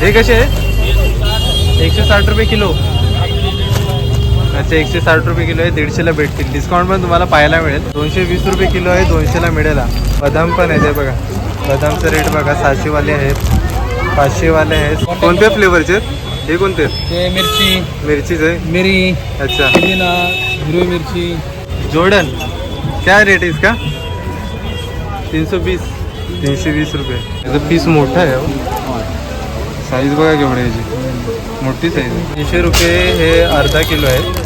हे कसे आहे एकशे साठ रुपये किलो. अच्छा एकशे साठ रुपये किलो आहे दीडशेला भेटतील. डिस्काउंट पण तुम्हाला पाहायला मिळेल. दोनशे वीस रुपये किलो आहे दोनशेला मिळेल. बदाम पण आहे ते बघा. बदामचं रेट बघा सहाशेवाले आहेत. पाचशेवाले आहेत. कोणत्या फ्लेवरचे आहेत हे कोणते? ते मिरची. मिरचीच आहे. मिरी. अच्छा. हिरवी मिरची. जोर्डन क्या रेट है इसका? तीन सौ बीस तीनशे वीस रुपये. पीस मोठं आहे हो. साईज बघा केवढी याची. मोठी साईज आहे. तीनशे रुपये हे अर्धा किलो आहे.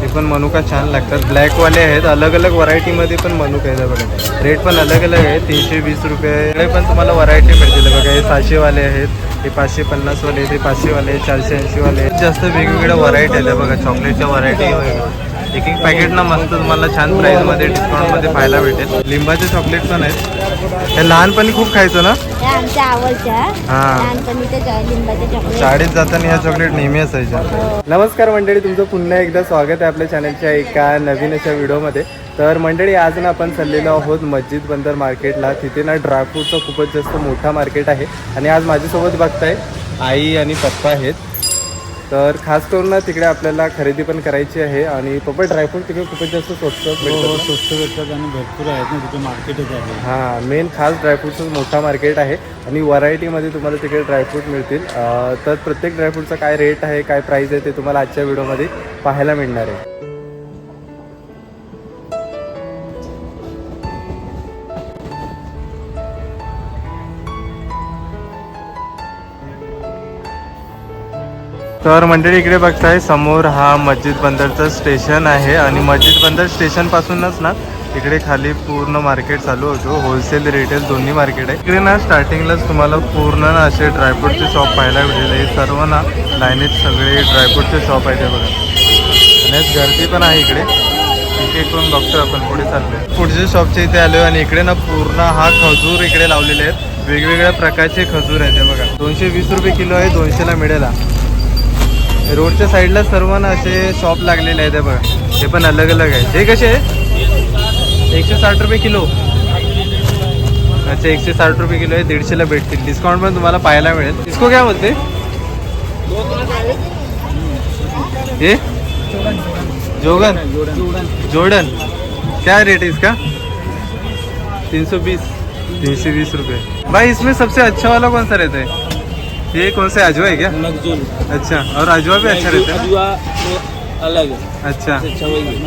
हे पण मनुका छान लागतात. ब्लॅकवाले आहेत. अलग अलग व्हरायटीमध्ये पण मनुका आहेत बघा. रेट पण अलग अलग आहे. तीनशे वीस रुपये. पण तुम्हाला व्हरायटी मिळतील बघा. हे सहाशेवाले आहेत. हे पाचशे पन्नासवाले ते पाचशेवाले चारशे ऐंशीवाले जास्त वेगवेगळ्या व्हरायटी आहेत बघा. चॉकलेटच्या व्हरायटी वगैरे. एक एक पॅकेट ना मस्त तुम्हाला छान प्राईजमध्ये डिस्काउंटमध्ये पाहायला भेटेल. लिंबाचे चॉकलेट पण आहेत. हे लहानपणी खूप खायचं ना? आमच्या आवडच्या. हा. शाळेत जाताना या चॉकलेट नेहमी असायच्या. नमस्कार मंडळी तुमचं पुन्हा एकदा स्वागत आहे आपल्या चॅनलच्या एका नवीन अशा व्हिडिओमध्ये तर मंडळी आज ना आपण चाललेलो आहोत मस्जिद बंदर मार्केटला. तिथे ना ड्रायफ्रूटचं खूपच जास्त मोठा मार्केट आहे. आणि आज माझ्यासोबत बघताय आई आणि पप्पा आहेत. तर खास करून ना तिकडे आपल्याला खरेदी पण करायची आहे आणि पप्पा ड्रायफ्रूट तिकडे खूपच जास्त स्वस्त भेटतात ना? स्वस्त भेटतात आणि भरपूर आहेत ना तिथे मार्केटच आहे. हां मेन खास ड्रायफ्रूटचं मोठा मार्केट आहे आणि व्हरायटीमध्ये तुम्हाला तिकडे ड्रायफ्रूट मिळतील. तर प्रत्येक ड्रायफ्रूटचा काय रेट आहे काय प्राईस आहे ते तुम्हाला आजच्या व्हिडिओमध्ये पाहायला मिळणार आहे. तर मंडळी इकडे बघताय समोर हा मस्जिद बंदरचं स्टेशन आहे आणि मस्जिद बंदर स्टेशनपासूनच ना इकडे खाली पूर्ण मार्केट चालू होतो. होलसेल रिटेल दोन्ही मार्केट आहे. इकडे ना स्टार्टिंगलाच तुम्हाला पूर्ण ना असे ड्रायफ्रूटचे शॉप पाहायला भेटेल. हे सर्व ना लाईनीत सगळे ड्रायफ्रूटचे शॉप आहे ते बघा. आणि गर्दी पण आहे इकडे. एक एक करून बघतो आपण पुढे चाललोय पुढच्या शॉपच्या इथे आलोय आणि इकडे ना पूर्ण हा खजूर इकडे लावलेले आहेत. वेगवेगळ्या प्रकारचे खजूर आहेत ते बघा. दोनशे वीस रुपये किलो आहे दोनशेला मिळेल रोडच्या साईडला सर्व ना असे शॉप लागलेले आहेत बघा. हे पण अलग अलग आहे. हे कसे आहे एकशे साठ रुपये किलो. अच्छा एकशे साठ रुपये किलो आहे. दीडशेला भेटतील. डिस्काउंट पण तुम्हाला पाहायला मिळेल. इसको काय बोलते? हे? जोगन? जोडन. क्या रेट है इसका? तीन सौ बीस तीन सौ बीस रुपये. भाई इसमें सबसे अच्छा वाला कौन सा रहता है? ये कौन सा अजवा है क्या? नकजुल अच्छा और अजवा भी अच्छा रहता है अजवा अलग है। अच्छा। है।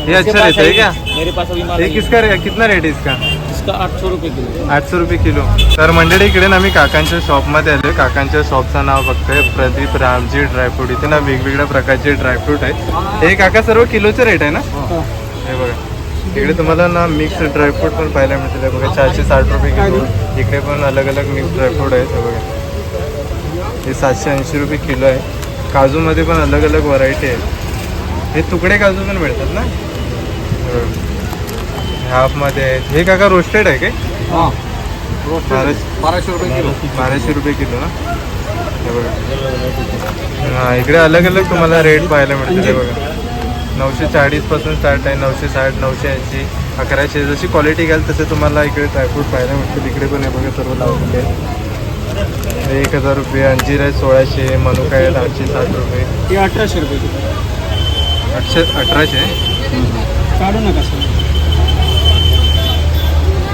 ये अच्छा रहता है क्या? मेरे पास अभी माल ये नहीं किसका रे- कितना रेट है इसका। इसका आठ सौ रुपये किलो। आठशे रुपये किलो। तर मंडळी इकडे ना मी काकांच्या शॉपमध्ये आलोय. काकांच्या शॉपचं नाव बघतोय. प्रदीप रामजी ड्रायफ्रूट इथे ना वेगवेगळ्या प्रकारचे ड्रायफ्रूट आहेत. हे काका सर्व किलोचे रेट आहे ना? हे. बघा. इकडे तुम्हाला ना मिक्स ड्रायफ्रूट पण पाहायला मिळतील. बघा चारशे साठ रुपये किलो. इकडे पण अलग अलग मिक्स ड्रायफ्रूट आहेत. हे बघा. हे सातशे ऐंशी रुपये किलो आहे. काजूमध्ये पण अलग अलग व्हरायटी आहे हे तुकडे काजू पण मिळतात ना. हाफमध्ये आहेत. हे काका रोस्टेड आहे काय? हाँ. बाराशे बारह रुपये किलो. बाराशे रुपये किलो ना हे बघा. हां इकडे अलग अलग तुम्हाला रेट पाहायला मिळतील. हे बघा. नऊशे चाळीसपासून स्टार्ट आहे. नऊशे साठ नऊशे ऐंशी अकराशे. जशी क्वालिटी घ्याल तसे तुम्हाला इकडे ड्रायफ्रूट पाहायला मिळतील. इकडे पण हे बघा सर्व लावलेले एक हजार रुपये अंजीर आहे सोळाशे मनुका आहेत आठशे साठ रुपये. अठराशे रुपये किलो. आठशे अठराशे? काढू नका सर.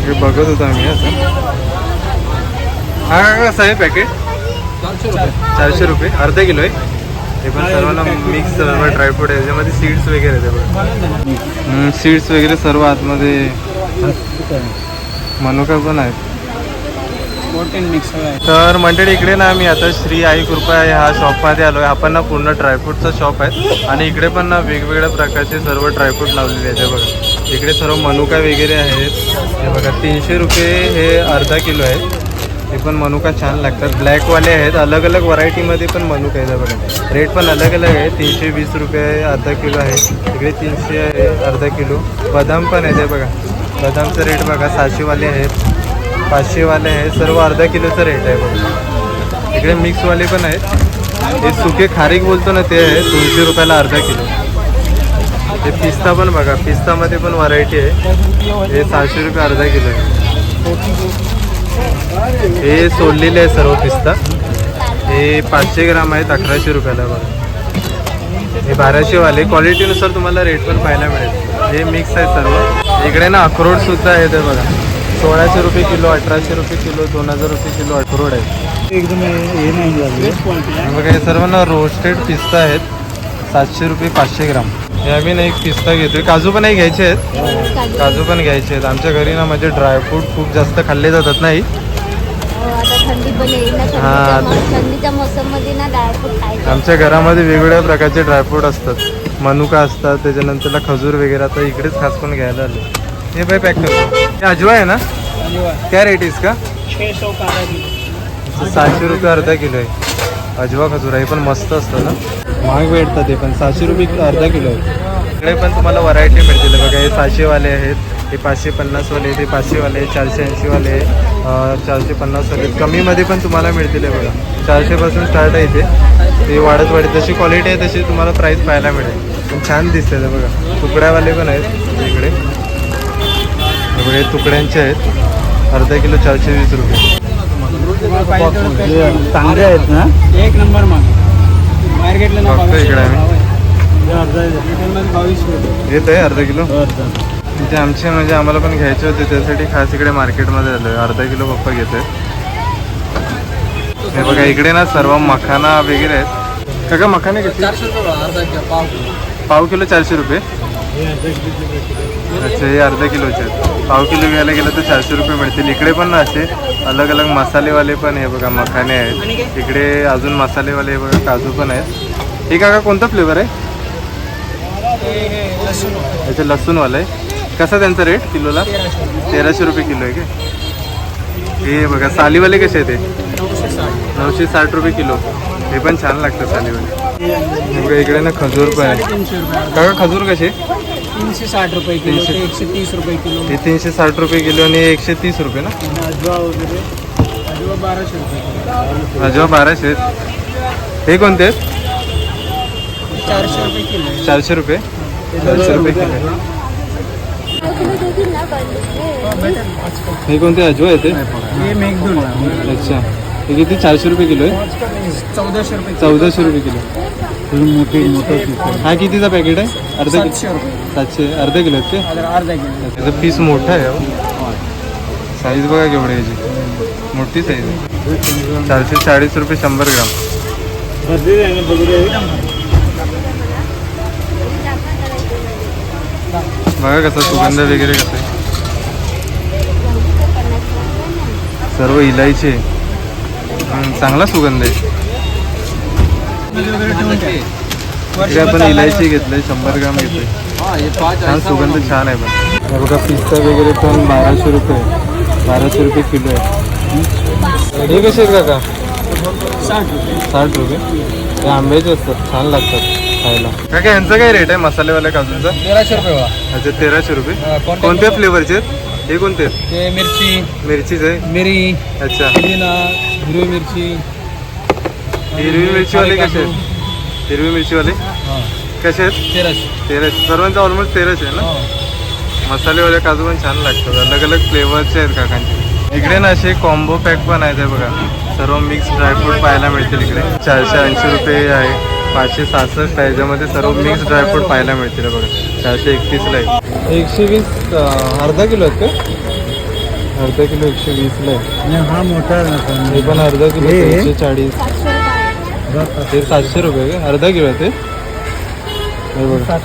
हे बघत होतो आम्ही असं हा का कसं आहे पॅकेट चारशे रुपये. अर्धा किलो आहे? हे पण सर्वांना मिक्स सर्व ड्रायफ्रूट आहे. त्याच्यामध्ये सीड्स वगैरे आहे ते बघा सीड्स वगैरे सर्व आतमध्ये. मनुका पण आहेत. आहे तर मंडळी इकडे ना आम्ही आता श्री आई कृपा ह्या शॉपमध्ये आलो आहे आपण ना पूर्ण ड्रायफ्रूटचा शॉप आहे. आणि इकडे पण ना वेगवेगळ्या प्रकारचे सर्व ड्रायफ्रूट लावलेले आहेत. हे बघा. इकडे सर्व मनुका वगैरे आहेत. हे बघा तीनशे रुपये हे अर्धा किलो आहे. हे पण मनुका छान लागतात. ब्लॅकवाले आहेत. अलग अलग व्हरायटीमध्ये पण मनुका आहेत. बघा. रेट पण अलग अलग आहे. तीनशे वीस रुपये अर्धा किलो आहे. इकडे तीनशे आहे अर्धा किलो. बदाम पण आहेत. हे बघा. बदामचं रेट बघा. सहाशेवाले आहेत. पाचशेवाले आहे सर्व अर्धा किलोचं रेट आहे बघा. इकडे मिक्सवाले पण आहेत. हे सुके खारीक बोलतो ना ते आहे. दोनशे रुपयाला अर्धा किलो. हे पिस्ता पण बघा. पिस्तामध्ये पण व्हरायटी आहे. हे सहाशे रुपये अर्धा किलो आहे. हे सोडलेले आहे सर्व पिस्ता. हे पाचशे ग्राम आहेत अकराशे रुपयाला बघा. हे बाराशेवाले. क्वालिटीनुसार तुम्हाला रेट पण पाहायला मिळेल. हे मिक्स आहे सर्व. इकडे ना अक्रोड सुद्धा आहे ते बघा. सोळाशे रुपये किलो अठराशे रुपये किलो दोन हजार रुपये किलो अक्रोड आहे एकदम हे नाही बघा हे सर्व ना रोस्टेड पिस्ता आहेत. सातशे रुपये पाचशे ग्राम. हे आम्ही ना एक पिस्ता घेतोय. काजू पण नाही घ्यायचे आहेत. काजू पण घ्यायचे आहेत. आमच्या घरी ना म्हणजे ड्रायफ्रूट खूप जास्त खाल्ले जातात नाही. हो, आता थंडी पण येईल ना हा, थंडीच्या मो- थंडीच्या मोसममध्ये ना ड्रायफ्रूट खायचं. आमच्या घरामध्ये वेगवेगळ्या प्रकारचे ड्रायफ्रूट असतात. मनुका असतात त्याच्यानंतरला खजूर वगैरे. आता इकडेच खास पण घ्यायला आले हे बाई पॅक करतो हे अजवा आहे ना? क्या रेट इसका? छे सौ का सहाशे रुपये अर्धा किलो आहे. अजवा खजूर हे पण मस्त असतं ना? महाग भेटतात ते पण. सहाशे रुपये अर्धा किलो आहे. इकडे पण तुम्हाला व्हरायटी मिळतील. बघा हे सहाशेवाले आहेत हे पाचशे पन्नासवाले हे पाचशेवाले चारशे ऐंशीवाले चारशे पन्नासवाले कमीमध्ये पण तुम्हाला मिळतील बघा. चारशेपासून स्टार्ट आहे इथे. ते वाढत वाढत जशी क्वालिटी आहे तशी तुम्हाला प्राईस पाहायला मिळेल. पण छान दिसते ते बघा. तुकड्यावाले पण आहेत इकडे. हे हे तुकड्यांचे आहेत. अर्धा किलो चारशे वीस रुपये. चांगले आहेत ना. एक नंबर मग बाहेर घेतलं ना बघतो बावीसशे इकडे आम्ही. आहे. येत आहे अर्धा किलो? ते आमचे म्हणजे आम्हाला पण घ्यायचे होते त्यासाठी खास इकडे मार्केटमध्ये आलोय. अर्धा किलो पप्पा घेते हे बघा इकडे ना सर्व मखाना वगैरे आहेत. काका मखाने कसे पाव किलो. चारशे रुपये? अच्छा हे अर्धा किलोचे आहेत. पाव किलो घ्यायला गेलं तर चारशे रुपये मिळतील. इकडे पण ना असे अलग अलग मसालेवाले पण हे बघा मखाने आहेत. इकडे अजून मसालेवाले हे बघा काजू पण आहेत. हे काका कोणता फ्लेवर आहे? याचं लसूणवाला. आहे कसा त्यांचा रेट किलोला? तेराशे रुपये किलो आहे का? हे बघा सालीवाले कसे आहेत ते नऊशे साठ रुपये किलो. हे पण छान लागतं सालीवाले. हे बघा इकडे ना खजूर पण आहे. काका खजूर कसे? तीनशे साठ रुपये किलो. ते एकशे तीस रुपये किलो. हे तीनशे साठ रुपये किलो आणि एकशे तीस रुपये ना? आणि अजवा वगैरे. अजवा बाराशे रुपये किलो. अजवा बाराशे. हे कोणते? आहेत चारशे रुपये किलो. आहे. चारशे रुपये. चारशे रुपये किलो. आहे. हे कोणते अजवा आहे ते? हे अच्छा. हे किती? चारशे रुपये किलो आहे? चौदाशे रुपये किलो. चौदाशे रुपये किलो. मोठी मोठं हा कितीचा पॅकेट आहे? अर्धा किलो. सातशे रुपये. सातशे अर्धा किलो आहेत ते अर्धा अर्धा किलो. त्याचं पीस मोठं आहे साईज बघा केवढी आहे याची. मोठी साईज आहे. चारशे चाळीस रुपये शंभर ग्राम. बघा कसं सुगंध वगैरे कसं आहे. सर्व इलायची आहे. हम्म, चांगला सुगंध आहे. आपण इलायची घेतलंय शंभर ग्राम घेतोय छान सुगंध छान आहे पण. बघा पिस्ता वगैरे पण बाराशे रुपये बाराशे रुपये किलो आहे. हे कसे आहेत काका? साठ रुपये. हे आंब्याचे असतात छान लागतात खायला. काका यांचं काय रेट आहे? मसालेवाल्या काजूंचा? तेराशे रुपये अच्छा तेराशे रुपये. कोणत्या कोणत्या फ्लेवरचे आहेत? हे कोणते? आहेत ते मिरची. मिरचीच आहे? मिरी. अच्छा. पुदिना हिरवी मिरची. हिरवी मिरचीवाले कसे आहेत? हिरवी मिरचीवाले? कसे आहेत? तेराशे तेराशे सर्वांचा ऑलमोस्ट तेराशे आहे ना? मसालेवाले काजू पण छान लागतात. अलग अलग फ्लेवरचे आहेत काकांचे. इकडे ना असे कॉम्बो पॅक पण आहेत हे बघा. सर्व मिक्स ड्रायफ्रूट पाहायला मिळतील इकडे. चारशे ऐंशी रुपये आहे. पाचशे सहासष्ट आहे. याच्यामध्ये सर्व मिक्स ड्रायफ्रूट पाहायला मिळतील बघा. चारशे एकतीसला आहे. एकशे वीस अर्धा किलो आहेत का? अर्धा किलो एकशे वीसला आहे. हा मोठा हे पण अर्धा किलो? एकशे चाळीस. हे सातशे रुपये का? अर्धा किलो आहे ते? हे बघा.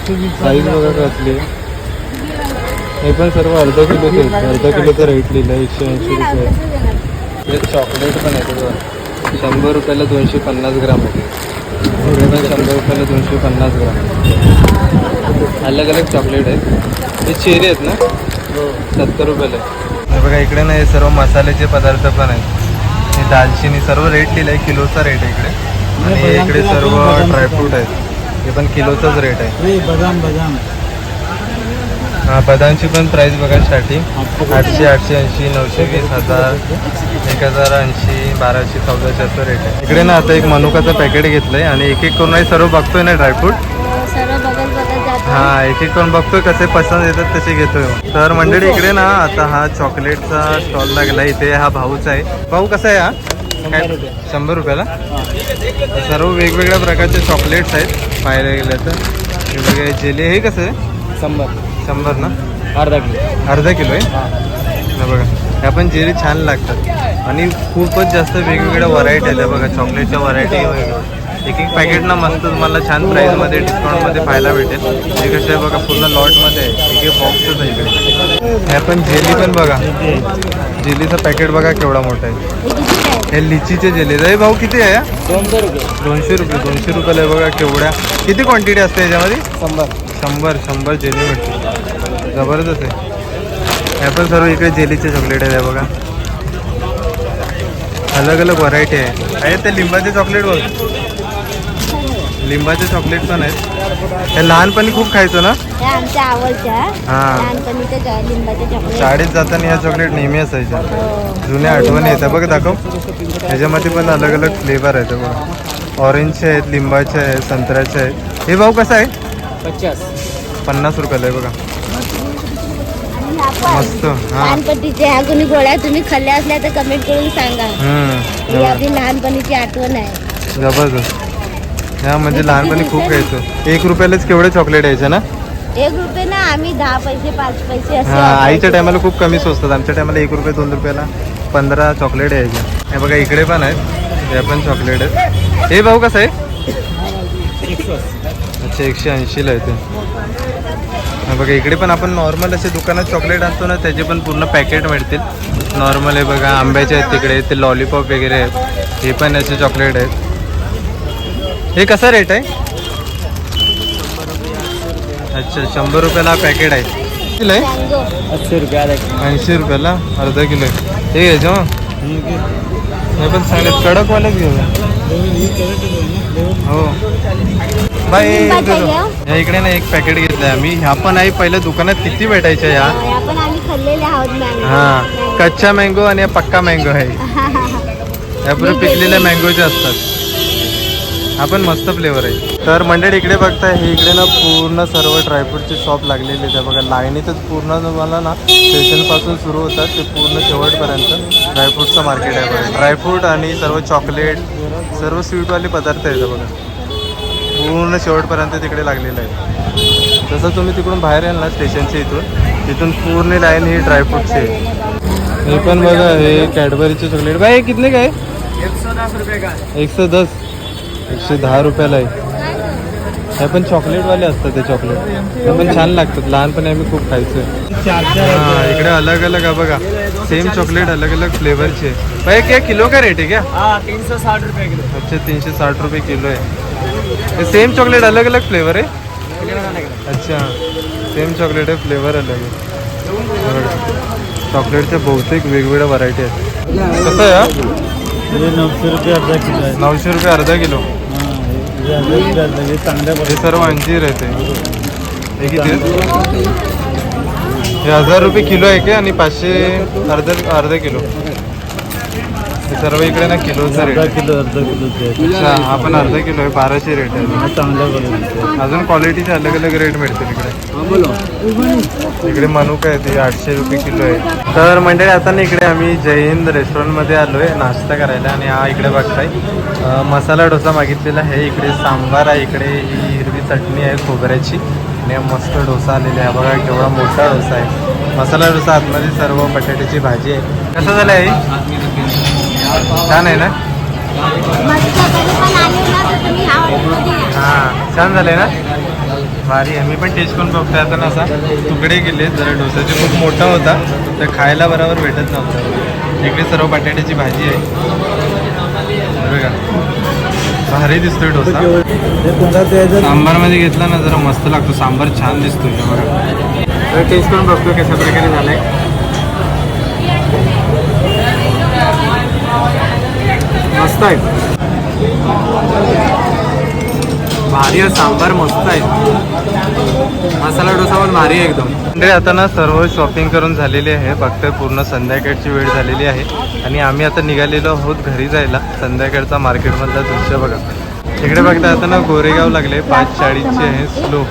साईज बघा कसली. हे पण सर्व अर्धा किलोचे आहेत. अर्धा किलोचं रेट लिहिलं आहे. एकशे ऐंशी रुपये हे चॉकलेट पण आहे ते बघा. शंभर रुपयाला दोनशे पन्नास ग्राम आहे. हे पण शंभर रुपयाला दोनशे पन्नास ग्राम. अलग अलग चॉकलेट आहेत. हे चेरी आहेत ना? सत्तर रुपयाला. आहे हे बघा इकडे ना हे सर्व मसाल्याचे पदार्थ पण आहेत. हे दालचिनी सर्व रेट लिहिलं आहे किलोचा रेट आहे इकडे. आणि इकडे सर्व ड्रायफ्रूट आहेत. हे पण किलोचाच रेट आहे. बदाम बदाम. हा बदामची पण प्राईस बघा स्टार्टिंग आठशे आठशे ऐंशी नऊशे वीस हजार एक हजार ऐंशी बाराशे चौदाशे असं रेट आहे. इकडे ना आता एक मनुकाचं पॅकेट घेतलंय आणि एक एक करून हे सर्व बघतोय ना ड्रायफ्रूट सर्व बघत बघत जातो. हा एक एक करून बघतोय कसे पसंत येतात तसे घेतोय. तर मंडळी इकडे ना आता हा चॉकलेटचा स्टॉल लागला. इथे हा भाऊचा आहे. भाऊ कसा आहे हा? काय शंभर रुपयाला? सर्व वेगवेगळ्या प्रकारचे चॉकलेट्स आहेत. पाहायला गेलं तर. हे बघा जेली हे कसं आहे? शंभर. शंभर ना? अर्धा किलो. अर्धा किलो आहे? हे. बघा. ह्या पण जेली छान लागतात. आणि खूपच जास्त वेगवेगळ्या व्हरायटी आहेत. बघा चॉकलेटच्या व्हरायटी एक एक पॅकेट ना मस्त तुम्हाला छान प्राईजमध्ये डिस्काउंटमध्ये पाहायला भेटेल. हे कसं आहे बघा पूर्ण लॉटमध्ये आहे. एक एक बॉक्सच आहे इकडे. ह्या पण जेली पण बघा. जेलीचं पॅकेट बघा केवढा मोठा आहे. हे आहे लिचीचे जेली हे भाऊ किती आहे? दोनशे रुपये. दोनशे रुपये. दोनशे रुपयाला आहे बघा केवढ्या किती क्वांटिटी असते याच्यामध्ये? शंभर. शंभर शंभर जेली मिळते जबरदस्त आहे. हे पण सर्व इकडे जेलीचे चॉकलेट आहे हे बघा. अलग अलग व्हरायटी आहे. आहे ते लिंबाचे चॉकलेट बघ. लिंबाचे चॉकलेट पण आहेत. हे लहानपणी खूप खायचो ना? हे आमच्या हा. शाळेत जाताना ह्या चॉकलेट नेहमी असायच्या. हो. जुन्या आठवणी येतात बघ दाखव. ह्याच्यामध्ये पण अलग अलग फ्लेवर आहेत हे बघा. ऑरेंजचे आहेत लिंबाचे आहेत संत्र्याचे आहेत. हे भाऊ कसं आहे? पन्नास रुपयाला आहे बघा. मस्त हा. लहानपणीच्या ह्या कोणी गोळ्या तुम्ही खाल्ल्या असल्या तर कमेंट करून सांगा. हम्म ही आपली लहानपणीची आठवण आहे. जबरदस्त. ह्या म्हणजे लहानपणी खूप खायचो एक रुपयालाच केवढे चॉकलेट यायचे ना? एक रुपये ना आम्ही दहा पैसे पाच पैसे असे हा वापरायचो. आईच्या टायमाला खूप कमी स्वस्तात. आमच्या टायमाला एक रुपये दोन रुपयाला पंधरा चॉकलेट यायचे. हे बघा इकडे पण आहेत. हे पण चॉकलेट आहेत. हे भाऊ कसं आहे? अच्छा एकशे ऐंशीला आहे ते हा बघा इकडे पण आपण नॉर्मल असे दुकानात चॉकलेट आणतो ना त्याचे पण पूर्ण पॅकेट मिळतील नॉर्मल आहे बघा आंब्याचे आहेत तिकडे ते लॉलीपॉप वगैरे आहेत. हे पण असे चॉकलेट आहेत. हे कसा रेट आहे? अच्छा शंभर रुपयाला पॅकेट आहे. किती आहे? मँगो अस्सी रुपये अर्धा किलो ऐंशी रुपयाला अर्धा किलो आहे. हे घ्यायचं मग हे पण चांगले कडकवालेच घेऊया हो. बाय. या इकडे ना एक पॅकेट घेतलंय आम्ही. ह्या पण आई पहिल्या दुकानात किती भेटायच्या या? आम्ही खाल्लेले आहोत हा कच्चा मँगो आणि पक्का मँगो आहे. या पुढे पिकलेल्या मँगोचे असतात. हा पण मस्त फ्लेवर आहे. तर मंडळी इकडे बघताय हे इकडे ना पूर्ण सर्व ड्रायफ्रूटचे शॉप लागलेले आहेत. बघा लाईनीतच पूर्ण तुम्हाला ना स्टेशनपासून सुरू होतात. ते पूर्ण शेवटपर्यंत ड्रायफ्रूटचं मार्केट आहे बघा. ड्रायफ्रूट आणि सर्व चॉकलेट सर्व स्वीटवाले पदार्थ आहेत बघा. पूर्ण शेवटपर्यंत तिकडे लागलेलं आहे. जसं तुम्ही तिकडून बाहेर याल ना स्टेशनच्या इथून तिथून पूर्ण लाईन ही ड्रायफ्रूटची आहे. हे पण बघा हे कॅडबरीचे चॉकलेट बाय कितने काय? एकशे दस. एकशे दहा रुपयाला आहे. हे पण चॉकलेटवाले असतात ते चॉकलेट हे पण छान लागतात. लहानपणी आम्ही खूप खायचो. हां इकडे अलग अलग आहे बघा. सेम चॉकलेट अलग अलग फ्लेवरचे आहे बाई क्या किलो का रेट आहे क्या? हाँ तीन सौ साठ रुपये किलो। अच्छा तीनशे साठ रुपये किलो आहे सेम चॉकलेट अलग अलग फ्लेवर है? अच्छा सेम चॉकलेट आहे फ्लेवर अलग आहे चॉकलेटच्या बहुतेक वेगवेगळ्या व्हरायटी आहेत। कसं आहे हा? नऊशे रुपये अर्धा किलो आहे. नऊशे रुपये अर्धा किलो? हे सर्व अंजीर आहे ते हे किती? हे हजार रुपये किलो आहे का आणि पाचशे अर्धा अर्धा किलो? हे सर्व इकडे ना किलोचा रेट आहे किलो अर्धा किलो अच्छा हा पण अर्धा किलो आहे बाराशे रेट आहे. चांगल्या क्वालिटीचे अजून क्वालिटीचे अलग अलग रेट मिळतील इकडे. बोलो इकडे मनुका आहे ते आठशे रुपये किलो आहे. तर मंडळी आता ना इकडे आम्ही जय हिंद रेस्टॉरंटमध्ये आलो आहे नाश्ता करायला आणि हा इकडे बघताय. मसाला डोसा मागितलेला आहे इकडे सांबार आहे इकडे ही हिरवी चटणी आहे खोबऱ्याची. आणि मस्त डोसा आलेला आहे. बघा केवढा मोठा डोसा आहे. मसाला डोसा आतमध्ये सर्व बटाट्याची भाजी आहे. कसं झालं आहे छान आहे ना? हां छान झालं आहे ना? भारी आहे. मी पण टेस्ट करून बघतो आता ना असा. तुकडे गेले जरा डोसाचे खूप मोठा होता. तर खायला बरोबर भेटत नव्हतं. इकडे सर्व बटाट्याची भाजी आहे. बघा. भारी दिसतोय डोसा. सांबारमध्ये घेतला ना जरा मस्त लागतो. सांबार छान दिसतोय बघा तर टेस्ट करून बघतो कशा प्रकारे झालंय. मस्त आहे. भारी सांबार मस्त आहे. मसाला डोसा पण भारी आहे एकदम. म्हणजे आता ना सर्व शॉपिंग करून झालेली आहे. बघतोय पूर्ण संध्याकाळची वेळ झालेली आहे. आणि आम्ही आता निघालेलो आहोत घरी जायला. संध्याकाळचा मार्केटमधला दृश्य बघा. इकडे बघता आता ना गोरेगाव लागले. पाच चाळीसचे आहे स्लो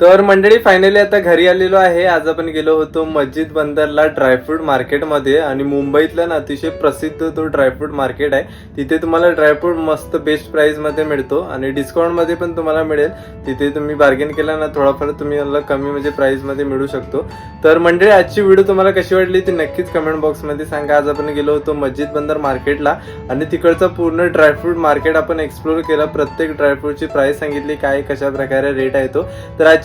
तर मंडळी फायनली आता घरी आलेलो आहे. आज आपण गेलो होतो मस्जिद बंदरला ड्रायफ्रूट मार्केटमध्ये आणि मुंबईतलं ना अतिशय प्रसिद्ध तो ड्रायफ्रूट मार्केट आहे. तिथे तुम्हाला ड्रायफ्रूट मस्त बेस्ट प्राईजमध्ये मिळतो आणि डिस्काउंटमध्ये पण तुम्हाला मिळेल. तिथे तुम्ही बार्गेन केला ना थोडाफार तुम्ही मला कमी म्हणजे प्राईजमध्ये मिळू शकतो. तर मंडळी आजची व्हिडिओ तुम्हाला कशी वाटली ती नक्कीच कमेंट बॉक्समध्ये सांगा. आज आपण गेलो होतो मस्जिद बंदर मार्केटला आणि तिकडचं पूर्ण ड्रायफ्रूट मार्केट आपण एक्सप्लोर केलं. प्रत्येक ड्रायफ्रूटची प्राईस सांगितली काय कशा प्रकारे रेट आहे तो. तर आज